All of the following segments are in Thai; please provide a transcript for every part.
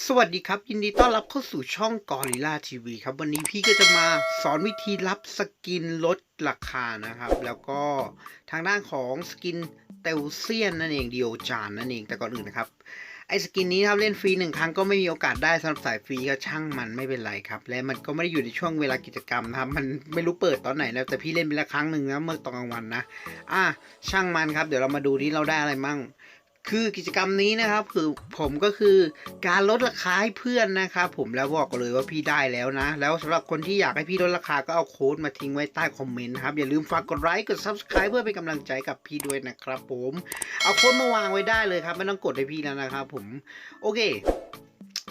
สวัสดีครับ ยินดีต้อนรับเข้าสู่ช่องกอริล่าทีวีครับ วันนี้พี่ก็จะมาสอนวิธีรับสกินลดราคานะครับ แล้วก็ทางด้านของสกินเตลเซียนนั่นเองดิโอจานนั่นเองแต่ก่อนอื่นนะครับ ไอสกินนี้ครับเล่นฟรีหนึ่งครั้งก็ไม่มีโอกาสได้สำหรับสายฟรีก็ช่างมันไม่เป็นไรครับ และมันก็ไม่ได้อยู่ในช่วงเวลากิจกรรมนะครับ มันไม่รู้เปิดตอนไหนนะแต่พี่เล่นไปแล้วครั้งหนึ่งนะเมื่อตอนกลางวันนะอะช่างมันครับ เดี๋ยวเรามาดูที่เราได้อะไรมั่ง คือกิจกรรมนี้นะครับคือผมก็คือการลดราคาให้เพื่อนนะครับผมแล้วบอกเลยว่าพี่ได้แล้วนะ แล้วสำหรับคนที่อยากให้พี่ลดราคาก็เอาโค้ดมาทิ้งไว้ใต้คอมเมนต์นะครับอย่าลืมฝากกดไลค์กด subscribe เพื่อเป็นกำลังใจกับพี่ด้วยนะครับ ผมเอาโค้ดมาวางไว้ได้เลยครับ ไม่ต้องกดให้พี่แล้วนะครับผมโอเค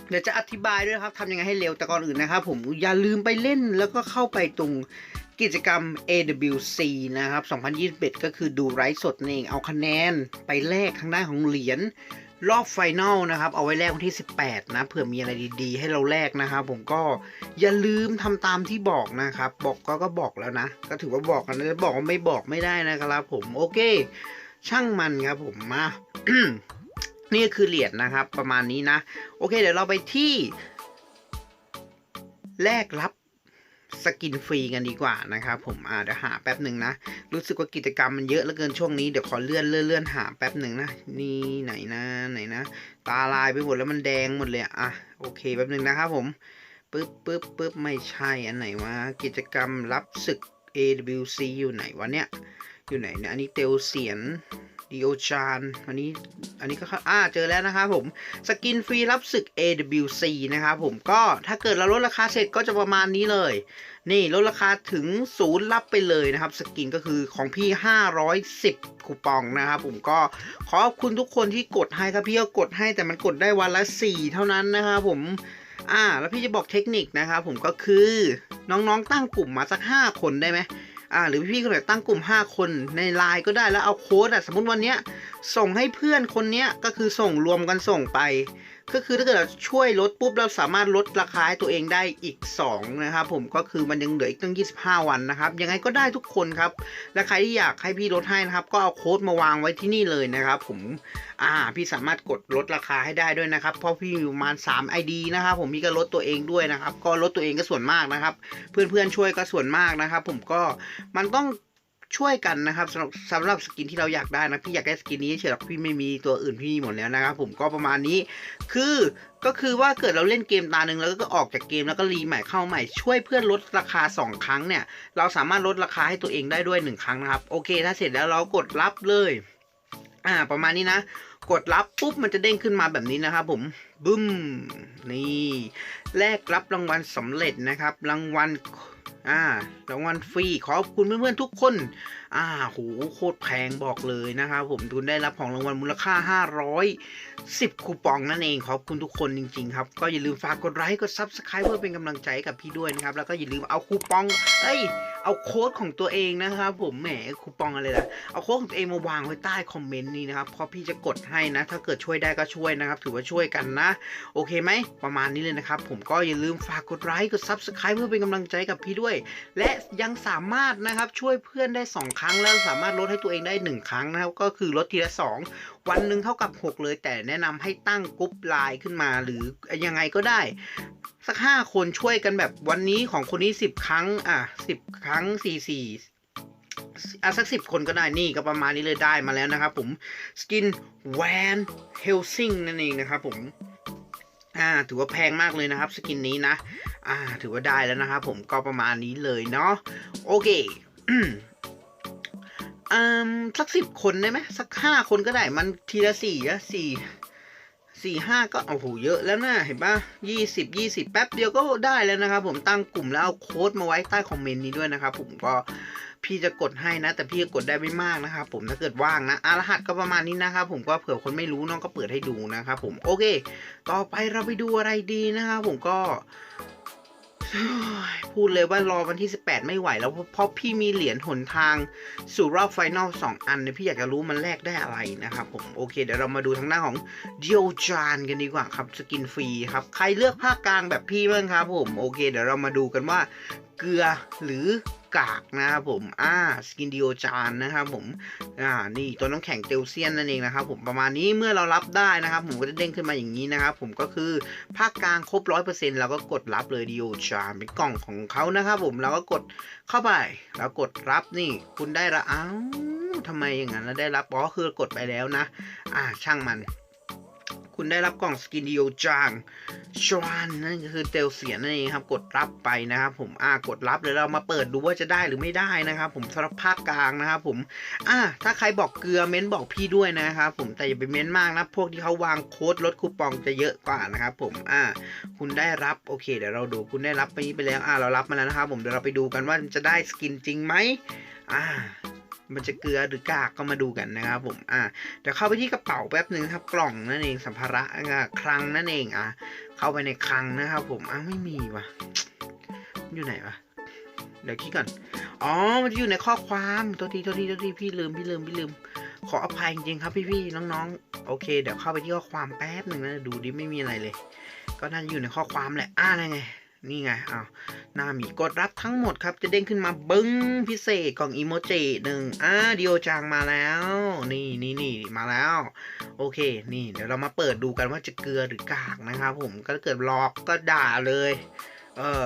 เดี๋ยวจะอธิบายด้วยครับทำยังไงให้เร็วแต่ก่อนอื่นนะครับผมอย่าลืมไปเล่นแล้วก็เข้าไปตรง กิจกรรม AWC นะครับ 2021 ก็คือดูไลฟ์สดนั่เอง เอาคะแนนไปแลกทางด้านของเหรียญรอบไฟนอลนะครับ เอาไว้แลกวันที่ 18 นะเผื่อมีอะไรดีๆ ให้เราแลกนะครับผมก็อย่าลืมทำตามที่บอกนะครับ บอกก็ก็บอกแล้วนะ ก็ถือว่าบอกกันนะบอกว่าไม่บอกไม่ได้นะครับผมโอเค ช่างมันครับผมมานี่คือเหรียญนะครับ ประมาณนี้นะ โอเค เดี๋ยวเราไปที่ แลกรับ สกินฟรีกันดีกว่านะครับผมอ่าเดี๋ยวหาแป๊บหนึ่งนะ รู้สึกว่ากิจกรรมมันเยอะเหลือเกินช่วงนี้เดี๋ยวขอเลื่อนเลื่อนเลื่อนหาแป๊บหนึ่งนะ นี่ไหนนะไหนนะ ตาลายไปหมดแล้วมันแดงหมดเลยอะอะโอเคแป๊บหนึ่งนะครับผมปึ๊บปึ๊บปึ๊บไม่ใช่อันไหนวะกิจกรรมรับศึก AWC อยู่ไหนวะเนี่ยอยู่ไหนเนี่ยอันนี้เตลเสียน ดิโอชานอันนี้อันนี้ก็เข้าอ่าเจอแล้วนะครับผมสกินฟรีรับศึก AWC นะครับผมก็ถ้าเกิดเราลดราคาเสร็จก็จะประมาณนี้เลย นี่ลดราคาถึงศูนย์รับไปเลยนะครับสกินก็คือของพี่ 510 คูปองนะครับผมก็ขอบคุณทุกคนที่กดให้ครับพี่ก็กดให้แต่มันกดได้วันละ 4 เท่านั้นนะครับผมอ่าแล้วพี่จะบอกเทคนิคนะครับผมก็คือน้องๆตั้งกลุ่มมาสัก 5 คนได้ไหม อ่าหรือพี่ก็แบบตั้งกลุ่ม 5 คนในไลน์ก็ได้แล้วเอาโค้ดอะสมมติวันเนี้ยส่งให้เพื่อนคนเนี้ยก็คือส่งรวมกันส่งไป ก็คือถ้าเกิดเราช่วยลดปุ๊บเราสามารถลดราคาให้ตัวเองได้อีก 2 นะครับผมก็คือมันยังเหลืออีกตั้ง 25 วันนะครับ ยังไงก็ได้ทุกคนครับ และใครที่อยากให้พี่ลดให้นะครับ ก็เอาโค้ดมาวางไว้ที่นี่เลยนะครับ ผมอ่าพี่สามารถกดลดราคาให้ได้ด้วยนะครับ เพราะพี่มีประมาณ 3 ID นะครับผมพี่ก็ลดตัวเองด้วยนะครับ ก็ลดตัวเองก็ส่วนมากนะครับ เพื่อนๆช่วยก็ส่วนมากนะครับ ผมก็มันต้อง ช่วยกันนะครับสำหรับสำหรับสกินที่เราอยากได้นะพี่อยากได้สกินนี้เฉยหรอกพี่ไม่มีตัวอื่นพี่มีหมดแล้วนะครับผมก็ประมาณนี้ คือก็คือว่าเกิดเราเล่นเกมตาหนึ่งแล้วก็ออกจากเกมแล้วก็รีใหม่เข้าใหม่ ช่วยเพื่อนลดราคา 2 ครั้งเนี่ย เราสามารถลดราคาให้ตัวเองได้ด้วย 1 ครั้งนะครับ โอเค ถ้าเสร็จแล้วเรากดรับเลยอ่าประมาณนี้นะ กดรับปุ๊บมันจะเด้งขึ้นมาแบบนี้นะครับผมบึ้มนี่แลกรับรางวัลสำเร็จนะครับ รางวัล อ่ารางวัลฟรีขอบคุณเพื่อนๆทุกคน อ่าโหโคตรแพงบอกเลยนะครับผมทุนได้รับของรางวัลมูลค่า 510 คูปองนั่นเองขอบคุณทุกคนจริงๆครับ ก็อย่าลืมฝากกดไลค์กด Subscribe เพื่อเป็นกำลังใจกับพี่ด้วยนะครับ แล้วก็อย่าลืมเอาคูปอง เอ้ย เอาโค้ดของตัวเองนะครับผมแหมคูปองอะไรล่ะเอาโค้ดของตัวเองมาวางไว้ใต้คอมเมนต์นี้นะครับเพราะพี่จะกดให้นะ ถ้าเกิดช่วยได้ก็ช่วยนะครับ ถือว่าช่วยกันนะ โอเคไหมประมาณนี้เลยนะครับ ผมก็อย่าลืมฝากกดไลค์กด Subscribe เพื่อเป็นกำลังใจกับพี่ด้วย และยังสามารถนะครับช่วยเพื่อนได้2ครั้งแล้วสามารถลดให้ตัวเองได้ 1 ครั้งนะครับก็คือลดทีละ 2 วันหนึ่งเท่ากับ 6 เลย แต่แนะนำให้ตั้งกรุ๊ปไลน์ขึ้นมาหรือยังไงก็ได้ สัก 5 คนช่วยกันแบบวันนี้ของคนนี้ 10 ครั้งอะ10 ครั้ง 4 4อะสัก10คนก็ได้นี่ก็ประมาณนี้เลยได้มาแล้วนะครับผมสกินแวนเฮลซิงนั่นเองนะครับผมอ่าถือว่าแพงมากเลยนะครับสกินนี้นะ อ่าถือว่าได้แล้วนะครับผมก็ประมาณนี้เลยเนาะโอเค อืมสักสิบคนได้ไหมสักห้าคนก็ได้มันทีละสี่อะสี่สี่ห้าก็โอ้โหเยอะแล้วนะเห็นปะยี่สิบยี่สิบแป๊บเดียวก็ได้แล้วนะครับผมตั้งกลุ่มแล้วเอาโค้ดมาไว้ใต้คอมเมนต์นี้ด้วยนะครับผมก็พี่จะกดให้นะ แต่พี่กดได้ไม่มากนะครับผมถ้าเกิดว่างนะอะรหัสก็ประมาณนี้นะครับผมก็เผื่อคนไม่รู้น้องก็เปิดให้ดูนะครับผมโอเค ต่อไปเราไปดูอะไรดีนะครับผมก็ พูดเลยว่ารอวันที่ 18 ไม่ไหวแล้วเพราะพี่มีเหรียญหนทางสู่รอบไฟนอล2 อันเนี่ยพี่อยากจะรู้มันแลกได้อะไรนะครับผมโอเค เดี๋ยวเรามาดูทางหน้าของเดียวจานกันดีกว่าครับสกินฟรีครับ ใครเลือกภาคกลางแบบพี่บ้างครับผมโอเค เดี๋ยวเรามาดูกันว่า เกลือหรือกากนะครับผม อ่า สกินดิโอจานนะครับผม อ่า นี่ตัวน้ำแข็งเตลเซียนนั่นเองนะครับผม ประมาณนี้เมื่อเรารับได้นะครับ ผมก็จะเด้งขึ้นมาอย่างนี้นะครับผม ก็คือภาคกลางครบร้อยเปอร์เซ็นต์เราก็กดรับเลยดิโอจานเป็นกล่องของเขานะครับผม เราก็กดเข้าไป แล้วกดรับนี่ คุณได้ละอ้าวทำไมอย่างนั้นแล้วได้รับ อ๋อ คือกดไปแล้วนะ อ่า ช่างมัน คุณได้รับกล่องสกินดิโอจางชวานนั่นก็คือเตลเสียนนั่นเองครับ กดรับไปนะครับผมอ่ากดรับเดี๋ยวเรามาเปิดดูว่าจะได้หรือไม่ได้นะครับ ผมสำหรับภาคกลางนะครับผมอ่าถ้าใครบอกเกลือเม้นบอกพี่ด้วยนะครับผมแต่อย่าไปเม้นมากนะพวกที่เขาวางโค้ดลดคูปองจะเยอะกว่านะครับผมอ่าคุณได้รับโอเค เดี๋ยวเราดูคุณได้รับไปนี้ไปแล้วอ่าเรารับมาแล้วนะครับผมเดี๋ยวเราไปดูกันว่าจะได้สกินจริงไหมอ่า มันจะเกลือหรือกากก็มาดูกันนะครับผมอ่าเดี๋ยวเข้าไปที่กระเป๋าแป๊บหนึ่งครับกล่องนั่นเองสัมภาระคลังนั่นเองอะเข้าไปในคลังนะครับผมอ่าไม่มีวะมันอยู่ไหนวะเดี๋ยวคิดก่อนอ๋อมันจะอยู่ในข้อความตัวทีตัวทีตัวทีพี่ลืมพี่ลืมพี่ลืม ขออภัยจริงครับพี่พี่ๆน้องๆ โอเค เดี๋ยวเข้าไปที่ข้อความแป๊บหนึ่งนะดูดิไม่มีอะไรเลย ก็น่าจะอยู่ในข้อความแหละอ่าอะไรไง นี่ไงอ้าวหน้ามีกดรับทั้งหมดครับ จะเด้งขึ้นมาบึ้งพิเศษกล่องอีโมจิหนึ่งอ่าดิโอจางมาแล้ว นี่นี่นี่มาแล้ว โอเค นี่เดี๋ยวเรามาเปิดดูกันว่าจะเกลือหรือกากนะครับผมก็เกิดหลอกก็ด่าเลย เออ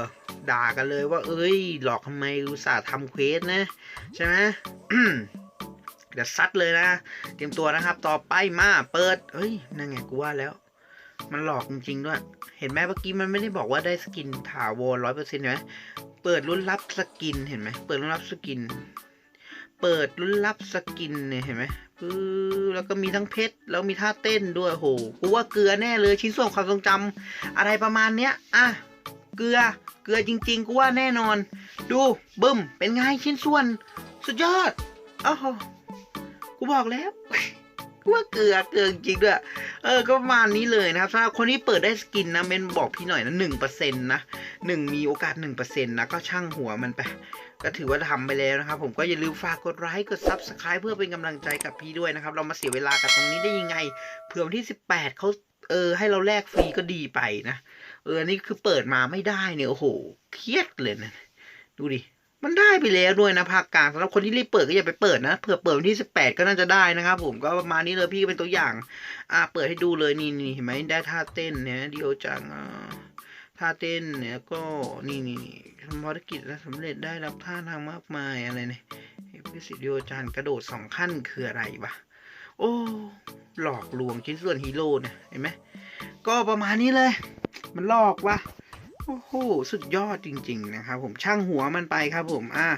ด่ากันเลยว่า เอ้ย หลอกทำไมอุตส่าห์ทำเควสนะ ใช่ไหมเดี๋ยวซัดเลยนะ เตรียมตัวนะครับ ต่อไปมาเปิดเฮ้ย นั่นไงกูว่าแล้ว มันหลอกจริงๆด้วย เห็นไหมเมื่อกี้มันไม่ได้บอกว่าได้สกินถาวรร้อยเปอร์เซ็นต์ไหมเปิดรุ่นรับสกินเห็นไหมเปิดรุ่นรับสกิน เปิดรุ่นรับสกินเนี่ยเห็นไหมปื้อแล้วก็มีทั้งเพชรแล้วมีท่าเต้นด้วยโหกูว่าเกลือแน่เลยชิ้นส่วนความทรงจำอะไรประมาณเนี้ยอะเกลือเกลือจริงๆกูว่าแน่นอน ดูบึ้มเป็นไงชิ้นส่วน สุดยอดอ้โหกูบอกแล้วกูว่าเกลือเกลือจริงด้วย เออก็ประมาณนี้เลยนะครับสำหรับคนที่เปิดได้สกินนะเมนบอกพี่หน่อยนะหนึ่งเปอร์เซ็นต์นะหนึ่งมีโอกาสหนึ่งเปอร์เซ็นต์นะก็ช่างหัวมันไปก็ถือว่าทำไปแล้วนะครับ ผมก็อย่าลืมฝากกดไลค์กดซับสไคร b e เพื่อเป็นกำลังใจกับพี่ด้วยนะครับ เรามาเสียเวลากับตรงนี้ได้ยังไงเผื่อวันที่สิบแปดเขาเออให้เราแลกฟรีก็ดีไปนะ เออนี่คือเปิดมาไม่ได้เนี่ยโอ้โหเครียดเลยนะดูดิ มันได้ไปแล้วด้วยนะภาคกลางสำหรับคนที่รีบเปิดก็อย่าไปเปิดนะเผื่อเปิดวันที่สิบแปดก็น่าจะได้นะครับผมก็ประมาณนี้เลยพี่เป็นตัวอย่าง อ่าเปิดให้ดูเลยนี่นี่เห็นไหมได้ท่าเต้นเนี่ยเดียวจังอ่าท่าเต้นเนี่ยก็นี่นี่ทำภารกิจแล้วสำเร็จได้รับท่าทางมากมายอะไรเนี่ยพิสิทธิ์เดียวจานกระโดดสองขั้นคืออะไรวะโอ้หลอกลวงชิ้นส่วนฮีโร่เนี่ยเห็นไหมก็ประมาณนี้เลย มันหลอกวะ โอ้โหสุดยอดจริง ๆ นะครับผมช่างหัวมันไปครับผมอ่า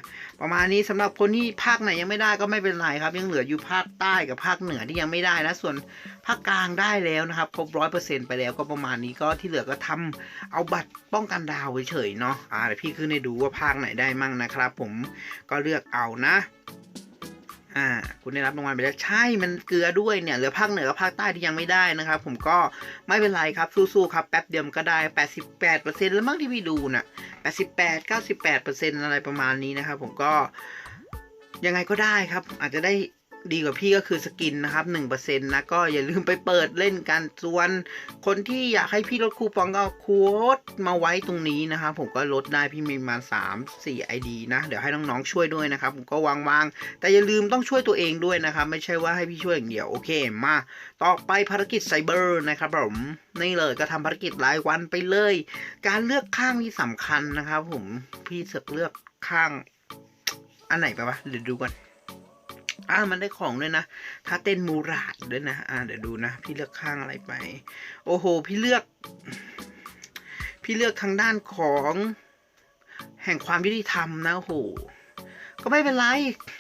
ประมาณนี้สำหรับคนที่ภาคไหนยังไม่ได้ก็ไม่เป็นไรครับ ยังเหลืออยู่ภาคใต้กับภาคเหนือที่ยังไม่ได้นะส่วนภาคกลางได้แล้วนะครับครบร้อยเปอร์เซ็นต์ไปแล้วก็ประมาณนี้ก็ที่เหลือก็ทำเอาบัตรป้องกันดาวเฉยๆเนาะอ่าเดี๋ยวพี่ขึ้นให้ดูว่าภาคไหนได้มั่งนะครับ ผมก็เลือกเอานะ อ่า คุณได้รับรางวัลไปแล้วใช่มันเกลือด้วยเนี่ยเหลือภาคเหนือกับภาคใต้ที่ยังไม่ได้นะครับ ผมก็ไม่เป็นไรครับสู้ๆครับแป๊บเดียวมันก็ได้ 88%แล้วมั้งที่พี่ดูน่ะ88 98%อะไรประมาณนี้นะครับผมก็ยังไงก็ได้ครับ อาจจะได้ ดีกว่าพี่ก็คือสกินนะครับ1%นะก็อย่าลืมไปเปิดเล่นกันส่วน คนที่อยากให้พี่ลดคูปองก็โค้ดมาไว้ตรงนี้นะครับผมก็ลดได้พี่มีมา 3 4 ID นะเดี๋ยวให้น้องๆช่วยด้วยนะครับผมก็วางๆแต่อย่าลืมต้องช่วยตัวเองด้วยนะครับไม่ใช่ว่าให้พี่ช่วยอย่างเดียวโอเคมา ต่อไปภารกิจไซเบอร์นะครับผมนี่เลยก็ทำภารกิจรายวันไปเลย การเลือกข้างที่สำคัญนะครับผมพี่เสือกเลือกข้างอันไหนไปวะเดี๋ยวดูก่อน อ่ามันได้ของด้วยนะถ้าเต้นมูราดด้วยนะ อ่าเดี๋ยวดูนะ พี่เลือกข้างอะไรไป โอ้โห พี่เลือก พี่เลือกทางด้านของ แห่งความยุติธรรมนะโอ้โหก็ไม่เป็นไร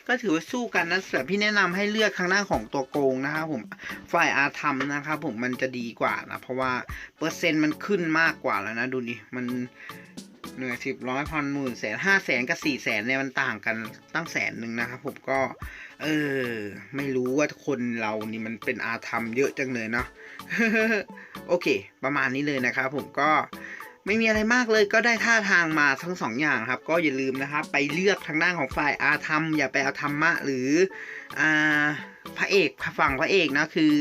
ก็ถือว่าสู้กันนะแต่พี่แนะนำให้เลือกทางด้านของตัวโกงนะครับผม ฝ่ายอาธรรมนะครับผมมันจะดีกว่านะ เพราะว่าเปอร์เซ็นต์มันขึ้นมากกว่าแล้วนะดูดิมัน หนื่อยสิบร้อยพันหมื่นแสนห้าแสนกับสี่แสนเนี่ยมันต่างกันตั้งแสนหนึ่งนะครับผมก็ เออ ไม่รู้ว่าคนเรานี่มันเป็นอาธรรมเยอะจังเลยเนาะโอเค ประมาณนี้เลยนะครับผมก็ไม่มีอะไรมากเลยก็ได้ท่าทางมาทั้งสองอย่างครับ ก็อย่าลืมนะครับ ไปเลือกทางด้านของฝ่ายอาธรรม อย่าไปเอาธรรมะหรืออ่าพระเอกฝั่งพระเอกนะคือ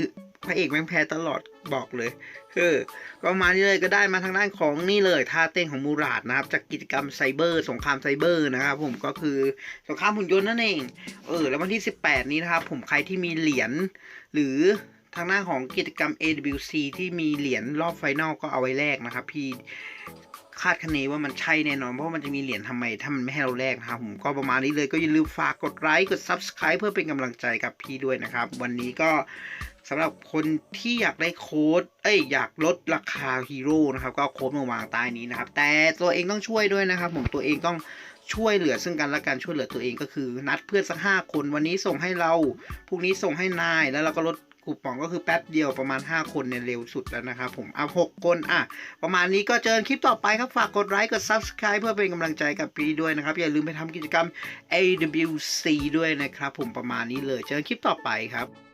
พระเอกแม่งแพ้ตลอดบอกเลย เออก็มานี่เลยก็ได้มาทางด้านของนี่เลยท่าเต้นของมูราดนะครับ จากกิจกรรมไซเบอร์ สงครามไซเบอร์นะครับ ผมก็คือสงครามหุ่นยนต์นั่นเอง เออ แล้ววันที่ 18 นี้นะครับ ผมใครที่มีเหรียญหรือทางหน้าของกิจกรรม AWC ที่มีเหรียญรอบไฟนอลก็เอาไว้แลกนะครับ พี่คาดคะเนว่ามันใช่แน่นอน เพราะมันจะมีเหรียญทำไม ถ้ามันไม่ให้เราแลกนะครับผมก็ประมาณนี้เลยก็อย่าลืมฝากกดไลค์กด Subscribe เพื่อเป็นกำลังใจกับพี่ด้วยนะครับ วันนี้ก็ สำหรับคนที่อยากได้โค้ด เอ้ยอยากลดราคาฮีโร่นะครับ ก็โค้ดมาวางใต้นี้นะครับ แต่ตัวเองต้องช่วยด้วยนะครับ ผมตัวเองต้องช่วยเหลือซึ่งกันและกันช่วยเหลือตัวเองก็คือ นัดเพื่อนสักห้าคน วันนี้ส่งให้เราพรุ่งนี้ส่งให้นายแล้วเราก็ลดคูปองก็คือแป๊บเดียวประมาณ 5 คนเนี่ยเร็วสุดแล้วนะครับผมเอา6คนอะ ประมาณนี้ก็เจอกันคลิปต่อไปครับ ฝากกดไลค์กด Subscribe เพื่อเป็นกำลังใจกับพี่ด้วยนะครับ อย่าลืมไปทำกิจกรรม AWC ด้วยนะครับผมประมาณนี้เลยเจอกันคลิปต่อไปครับ